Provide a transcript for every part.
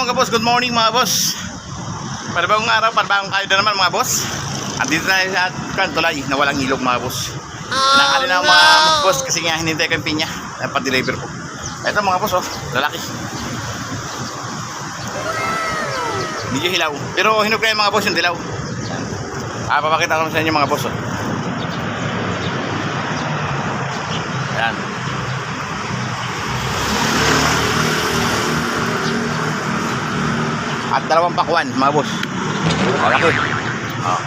Mga boss, good morning mga boss. Panibagong araw, panibagong kayo na naman mga boss. At dito tayo sa Kantulay na walang ilog mga boss. Oh, Nakali na mga boss kasi nga hinintay ko yung pinya na pa-deliver ko. Ito mga boss oh, lalaki. Medyo hilaw. Pero hinog na yung mga boss yung dilaw. Ah, papakita ko sa inyo mga boss oh. Yan. At dalawang pakwan, mga boss. Malaki. Oh.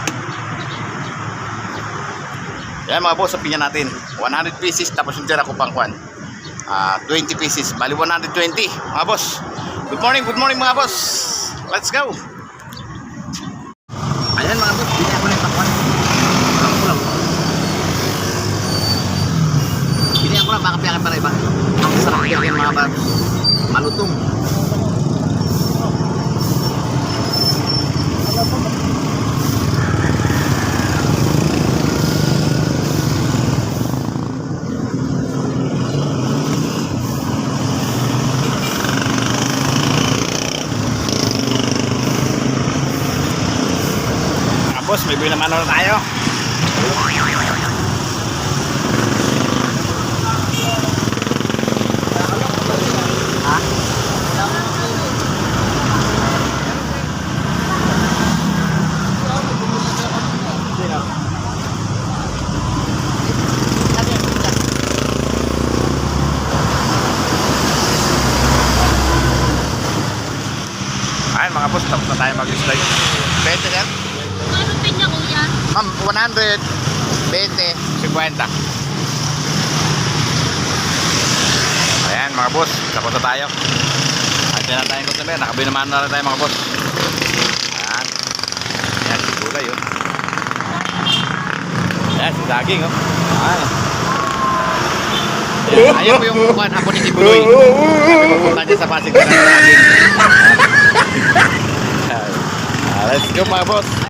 Yan mga boss, sa pinya natin. 100 pieces, tapos yung tira ko pang kwan. Ah, 20 pieces, bali 120, mga boss. Good morning, good morning mga boss. Let's go. Ayan mga boss, bili ako ng pakwan. Kulang kulang. Bili ako ng baka piyakin para iba. Ang sarap yan mga boss. Malutong. Tapos may bilang ano na tayo. Ayun mga boss, tapos na tayo mag-slide. 20 sir? Ma'am, 100, 20, 50. Ayan mga boss, tapos na tayo. Andiyan na tayong customer, nakabili naman na rin tayo mga boss. Ayan. Ayan, si gulay oh. Ayan, si daging oh. Ayan. Ayan, po yung kuhan ako ni Tibuloy. Sabi ko punta niya sa Pasig. Ah, let's go mga boss.